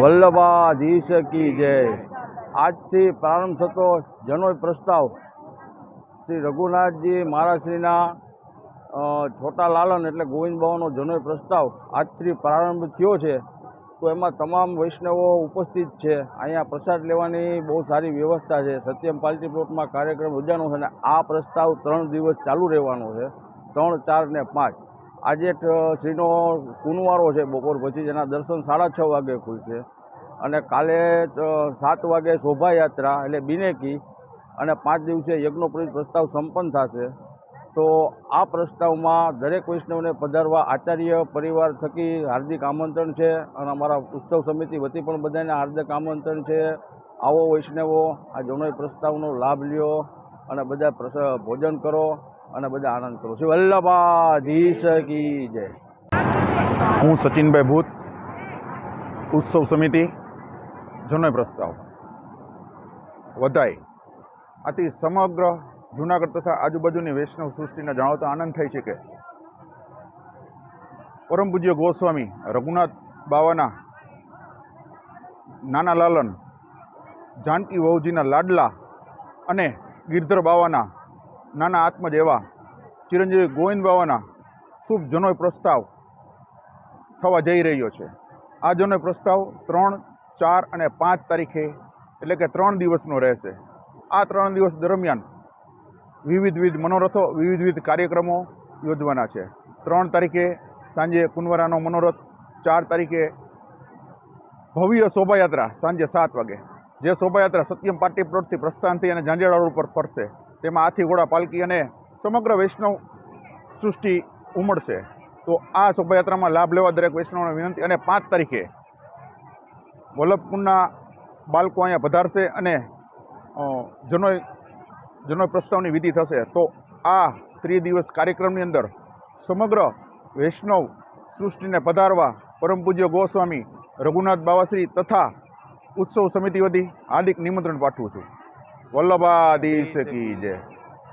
વલ્લભાધીશ કી જય. આજથી પ્રારંભ થતો જનોય પ્રસ્તાવ. શ્રી રઘુનાથજી મહારાજશ્રીના છોટા લાલન એટલે ગોવિંદ બાવાનો જનોય પ્રસ્તાવ આજથી પ્રારંભ થયો છે. તો એમાં તમામ વૈષ્ણવો ઉપસ્થિત છે. અહીંયા પ્રસાદ લેવાની બહુ સારી વ્યવસ્થા છે. સત્યમ પાર્ટી પ્લોટમાં કાર્યક્રમ યોજાનો છે અને આ પ્રસ્તાવ ત્રણ દિવસ ચાલુ રહેવાનો છે. ત્રણ, ચાર ને પાંચ. આજે શ્રીનો કુનવારો છે બપોર પછી, જેના દર્શન સાડા છ વાગે ખુલશે. અને કાલે સાત વાગે શોભાયાત્રા એટલે બિનેકી. અને પાંચ દિવસે યજ્ઞોપવિત પ્રસ્તાવ સંપન્ન થશે. તો આ પ્રસ્તાવમાં દરેક વૈષ્ણવને પધારવા આચાર્ય પરિવાર થકી હાર્દિક આમંત્રણ છે. અને અમારા ઉત્સવ સમિતિ વતી પણ બધાને હાર્દિક આમંત્રણ છે. આવો વૈષ્ણવો, આ જનોય પ્રસ્તાવનો લાભ લ્યો અને બધા ભોજન કરો. અને બધા આનંદ કરો છું. વલ્લભાધીશ કી જય. હું સચિનભાઈ ભૂત, ઉત્સવ સમિતિ, જનોય પ્રસ્તાવ. વધાય. આથી સમગ્ર જૂનાગઢ તથા આજુબાજુની વૈષ્ણવ સૃષ્ટિને જાણવતો આનંદ થાય છે કે પરમ પૂજ્ય ગોસ્વામી રઘુનાથ બાવાના નાના લાલન, જાનકી વહુજીના લાડલા અને ગિરધર બાવાના નાના આત્મજ એવા ચિરંજીવી ગોવિંદ બાવાના શુભ જનોય પ્રસ્તાવ થવા જઈ રહ્યો છે. આ જનોય પ્રસ્તાવ ત્રણ, ચાર અને પાંચ તારીખે એટલે કે ત્રણ દિવસનો રહેશે. આ ત્રણ દિવસ દરમિયાન વિવિધ વિવિધ મનોરથો, વિવિધ વિવિધ કાર્યક્રમો યોજવાના છે. ત્રણ તારીખે સાંજે કુંવરાનો મનોરથ, ચાર તારીખે ભવ્ય શોભાયાત્રા સાંજે સાત વાગે. જે શોભાયાત્રા સત્યમ પાર્ટી પ્લોટથી પ્રસ્થાન થઈ અને ઝાંઝેડા રોડ ઉપર ફરશે. તેમાં હાથી, ઘોડા પાલકી અને સમગ્ર વૈષ્ણવ સૃષ્ટિ ઉમળશે. તો આ શોભાયાત્રામાં લાભ લેવા દરેક વૈષ્ણવને વિનંતી અને પાંચ તારીખે વલ્લભપુરના બાળકો અહીંયા પધારશે અને જનોય જનોય પ્રસ્તાવની વિધિ થશે. તો આ ત્રિદિવસ કાર્યક્રમની અંદર સમગ્ર વૈષ્ણવ સૃષ્ટિને પધારવા પરમ પૂજ્ય ગોસ્વામી રઘુનાથ બાવાશ્રી તથા ઉત્સવ સમિતિ વતી હાર્દિક નિમંત્રણ પાઠવું છું. વલ્લભાધીશ કી જય